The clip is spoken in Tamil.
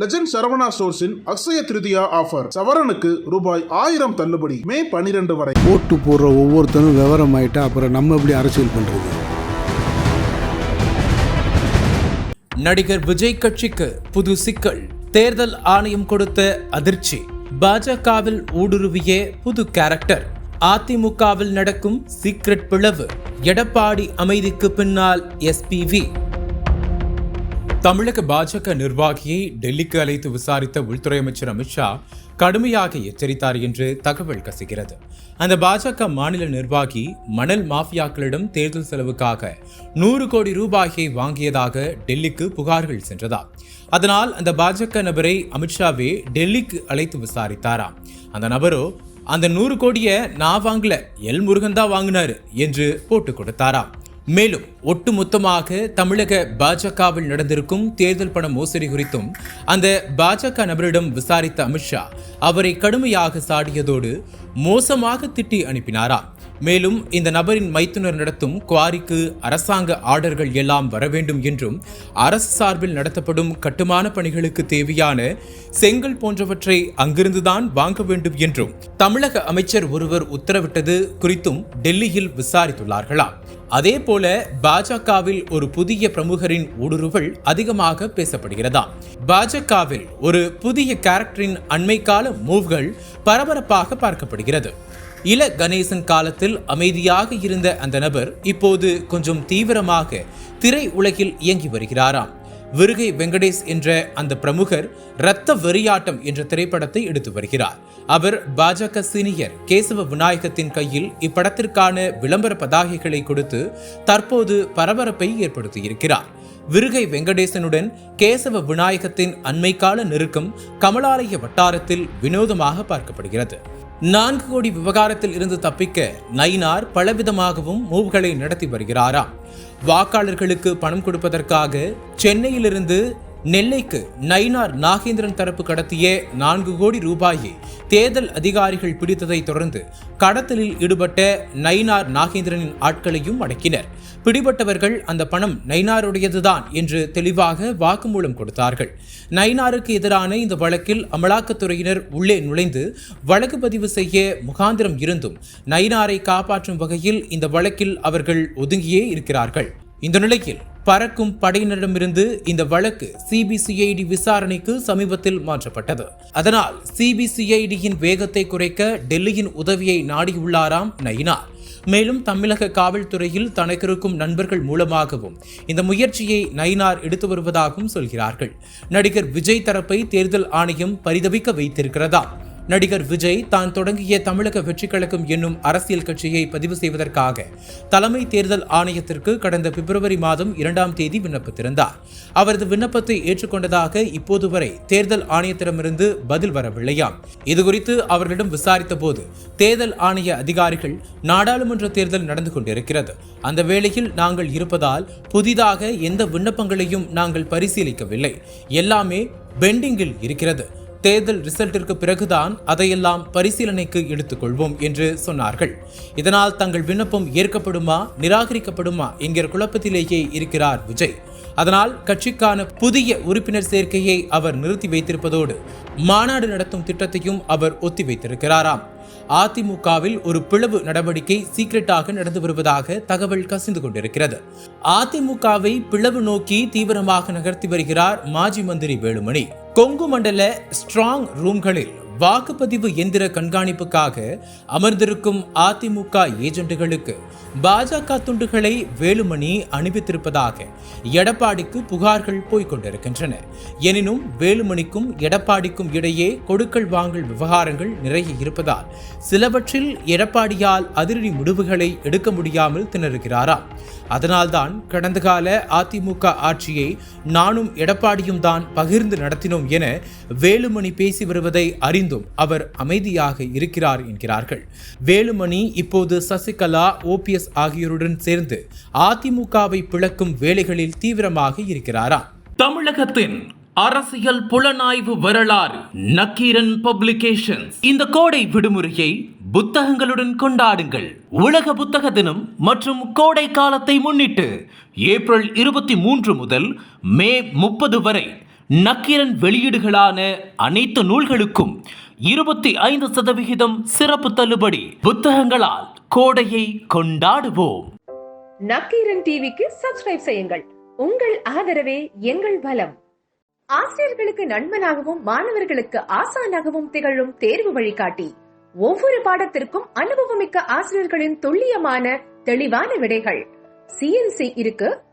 லெஜண்ட் சரவணா ஸ்டோர்ஸின் அக்ஷய திருதியா ஆஃபர் சவரனுக்கு ரூபாய் ஆயிரம் தள்ளுபடி. மே பனிரெண்டு வரை. ஓட்டு போடுற ஒவ்வொருத்தரும் விவரம் ஆயிட்டா அப்புறம் நம்ம எப்படி அரசியல் பண்றது? நடிகர் விஜய் கட்சிக்கு புது சிக்கல். தேர்தல் ஆணையம் கொடுத்த அதிர்ச்சி. பாஜகவில் ஊடுருவிய புது கேரக்டர் அதிமுகவில் நடக்கும் சீக்ரெட் பிளவு. எடப்பாடி அமைதிக்கு பின்னால் எஸ்பிவி தமிழக பாஜக நிர்வாகியை டெல்லிக்கு அழைத்து விசாரித்த உள்துறை அமைச்சர் அமித்ஷா கடுமையாக எச்சரித்தார் என்று தகவல் கசிகிறது. அந்த பாஜக மாநில நிர்வாகி மணல் மாஃபியாக்களிடம் தேர்தல் செலவுக்காக நூறு கோடி ரூபாயை வாங்கியதாக டெல்லிக்கு புகார்கள் சென்றதா? அதனால் அந்த பாஜக நபரை அமித்ஷாவே டெல்லிக்கு அழைத்து விசாரித்தாராம் அந்த நபரோ அந்த நூறு கோடியை நான் வாங்கல எல் முருகன் தான் வாங்கினாரு என்று போட்டு கொடுத்தாராம் மேலும் ஒட்டுமொத்தமாக தமிழக பாஜகவில் நடந்திருக்கும் தேர்தல் பண மோசடி குறித்தும் அந்த பாஜக நபரிடம் விசாரித்த அமித்ஷா அவரை கடுமையாக சாடியதோடு மோசமாக திட்டி அனுப்பினாராம் மேலும் இந்த நபரின் மைத்துனர் நடத்தும் குவாரிக்கு அரசாங்க ஆர்டர்கள் எல்லாம் வர வேண்டும் என்றும் அரசு சார்பில் நடத்தப்படும் கட்டுமான பணிகளுக்கு தேவையான செங்கல் போன்றவற்றை அங்கிருந்துதான் வாங்க வேண்டும் என்றும் தமிழக அமைச்சர் ஒருவர் உத்தரவிட்டது குறித்தும் டெல்லியில் விசாரித்துள்ளார்களாம் அதே போல பாஜகவில் ஒரு புதிய பிரமுகரின் ஊடுருவல் அதிகமாக பேசப்படுகிறதா. பாஜகவில் ஒரு புதிய கேரக்டரின் அண்மைக்கால மூவ்கள் பரபரப்பாக பார்க்கப்படுகிறது. இல கணேசன் காலத்தில் அமைதியாக இருந்த அந்த நபர் இப்போது கொஞ்சம் தீவிரமாக திரை உலகில் இயங்கி வருகிறாராம். விருகை வெங்கடேஷ் என்ற அந்த பிரமுகர் இரத்த வெறியாட்டம் என்ற திரைப்படத்தை எடுத்து வருகிறார். அவர் பாஜக சீனியர் கேசவ விநாயகத்தின் கையில் இப்படத்திற்கான விளம்பர பதாகைகளை கொடுத்து தற்போது பரபரப்பை ஏற்படுத்தியிருக்கிறார். விருகை வெங்கடேசனுடன் கேசவ விநாயகத்தின் அண்மைக்கால நெருக்கம் கமலாலய வட்டாரத்தில் வினோதமாக பார்க்கப்படுகிறது. நான்கு கோடி விவகாரத்தில் இருந்து தப்பிக்க நயினார் பலவிதமாகவும் மூவ்களை நடத்தி வருகிறாராம். வாக்காளர்களுக்கு பணம் கொடுப்பதற்காக சென்னையிலிருந்து நெல்லைக்கு நயினார் நாகேந்திரன் தரப்பு கடத்திய நான்கு கோடி ரூபாயை தேர்தல் அதிகாரிகள் பிடித்ததை தொடர்ந்து கடத்தலில் ஈடுபட்ட நயினார் நாகேந்திரனின் ஆட்களையும் அடக்கினர். பிடிபட்டவர்கள் அந்த பணம் நயினாருடையதுதான் என்று தெளிவாக வாக்குமூலம் கொடுத்தார்கள். நயினாருக்கு எதிரான இந்த வழக்கில் அமலாக்கத்துறையினர் உள்ளே நுழைந்து வழக்கு பதிவு செய்ய முகாந்திரம் இருந்தும் நயினாரை காப்பாற்றும் வகையில் இந்த வழக்கில் அவர்கள் ஒதுங்கியே இருக்கிறார்கள். இந்த நிலையில் பறக்கும் படையினரிடமிருந்து இந்த வழக்கு சிபிசிஐடி விசாரணைக்கு சமீபத்தில் மாற்றப்பட்டது. அதனால் சிபிசிஐடியின் வேகத்தை குறைக்க டெல்லியின் உதவியை நாடியுள்ளாராம் நயினார் மேலும் தமிழக காவல்துறையில் தனக்கு இருக்கும் நண்பர்கள் மூலமாகவும் இந்த முயற்சியை நயினார் எடுத்து வருவதாகவும் சொல்கிறார்கள். நடிகர் விஜய் தரப்பை தேர்தல் ஆணையம் பரிதவிக்க வைத்திருக்கிறதா நடிகர் விஜய் தான் தொடங்கிய தமிழக வெற்றி கழகம் என்னும் அரசியல் கட்சியை பதிவு செய்வதற்காக தலைமை தேர்தல் ஆணையத்திற்கு கடந்த பிப்ரவரி மாதம் இரண்டாம் தேதி விண்ணப்பித்திருந்தார். அவரது விண்ணப்பத்தை ஏற்றுக்கொண்டதாக இப்போது வரை தேர்தல் ஆணையத்திடமிருந்து பதில் வரவில்லையாம் இதுகுறித்து அவர்களிடம் விசாரித்த போது தேர்தல் ஆணைய அதிகாரிகள் நாடாளுமன்ற தேர்தல் நடந்து கொண்டிருக்கிறது. அந்த வேளையில் நாங்கள் இருப்பதால் புதிதாக எந்த விண்ணப்பங்களையும் நாங்கள் பரிசீலிக்கவில்லை. எல்லாமே பெண்டிங்கில் இருக்கிறது. தேர்தல் ரிசல்ட்டிற்கு பிறகுதான் அதையெல்லாம் பரிசீலனைக்கு எடுத்துக்கொள்வோம் என்று சொன்னார்கள். இதனால் தங்கள் விண்ணப்பம் ஏற்கப்படுமா நிராகரிக்கப்படுமா என்கிற குழப்பத்திலேயே இருக்கிறார் விஜய். அதனால் கட்சிக்கான புதிய உறுப்பினர் சேர்க்கையை அவர் நிறுத்தி வைத்திருப்பதோடு மாநாடு நடத்தும் திட்டத்தையும் அவர் ஒத்தி வைத்திருக்கிறாராம். அதிமுகவில் ஒரு பிளவு நடவடிக்கை சீக்கிரட்டாக நடந்து வருவதாக தகவல் கசிந்து கொண்டிருக்கிறது. அதிமுகவை பிளவு நோக்கி தீவிரமாக நகர்த்தி வருகிறார் மாஜி மந்திரி வேலுமணி. கொங்கு மண்டல ஸ்ட்ராங் ரூம்களில் வாக்குப்பதிவு எந்திர கண்காணிப்புக்காக அமர்ந்திருக்கும் அதிமுக ஏஜென்ட்டுகளுக்கு பாஜக துண்டுகளை வேலுமணி அனுப்பித்திருப்பதாக எடப்பாடிக்கு புகார்கள் போய்கொண்டிருக்கின்றன எனினும் வேலுமணிக்கும் எடப்பாடிக்கும் இடையே கொடுக்கல் வாங்கல் விவகாரங்கள் நிறைய இருப்பதால் சிலவற்றில் எடப்பாடியால் அதிரடி முடிவுகளை எடுக்க முடியாமல் திணறுகிறாராம் அதனால்தான் கடந்த கால அதிமுக ஆட்சியை நானும் எடப்பாடியும் தான் பகிர்ந்து நடத்தினோம் என வேலுமணி பேசி வருவதை அறி அறிந்தும் அவர் அமைதியாக இருக்கிறார் என்கிறார்கள். வேலுமணி இப்போது சசிகலா ஓபிஎஸ் ஆகியோருடன் சேர்ந்து அதிமுகவை பிளக்கும் வேலைகளில் தீவிரமாக இருக்கிறாராம் தமிழகத்தின் அரசியல் புலனாய்வு வரலாறு நக்கீரன் பப்ளிகேஷன்ஸ். இந்த கோடை விடுமுறையை புத்தகங்களுடன் கொண்டாடுங்கள். உலக புத்தக தினம் மற்றும் கோடை காலத்தை முன்னிட்டு ஏப்ரல் இருபத்தி மூன்று முதல் மே முப்பது வரை நக்கீரன் வெளியீடுகளான அனைத்து நூல்களுக்கும் இருபத்தி ஐந்து சதவிகிதம் சிறப்பு தள்ளுபடி புத்தகங்களால் கோடையை கொண்டாடுவோம். நக்கீரன் டிவிக்கு சப்ஸ்கிரைப் செய்யுங்கள். உங்கள் ஆதரவே எங்கள் பலம் ஆசிரியர்களுக்கு நண்பனாகவும் மாணவர்களுக்கு ஆசானாகவும் திகழும் தேர்வு வழிகாட்டி. ஒவ்வொரு பாடத்திற்கும் அனுபவமிக்க ஆசிரியர்களின் துல்லியமான தெளிவான விடைகள். சிஎன்சி இருக்கு.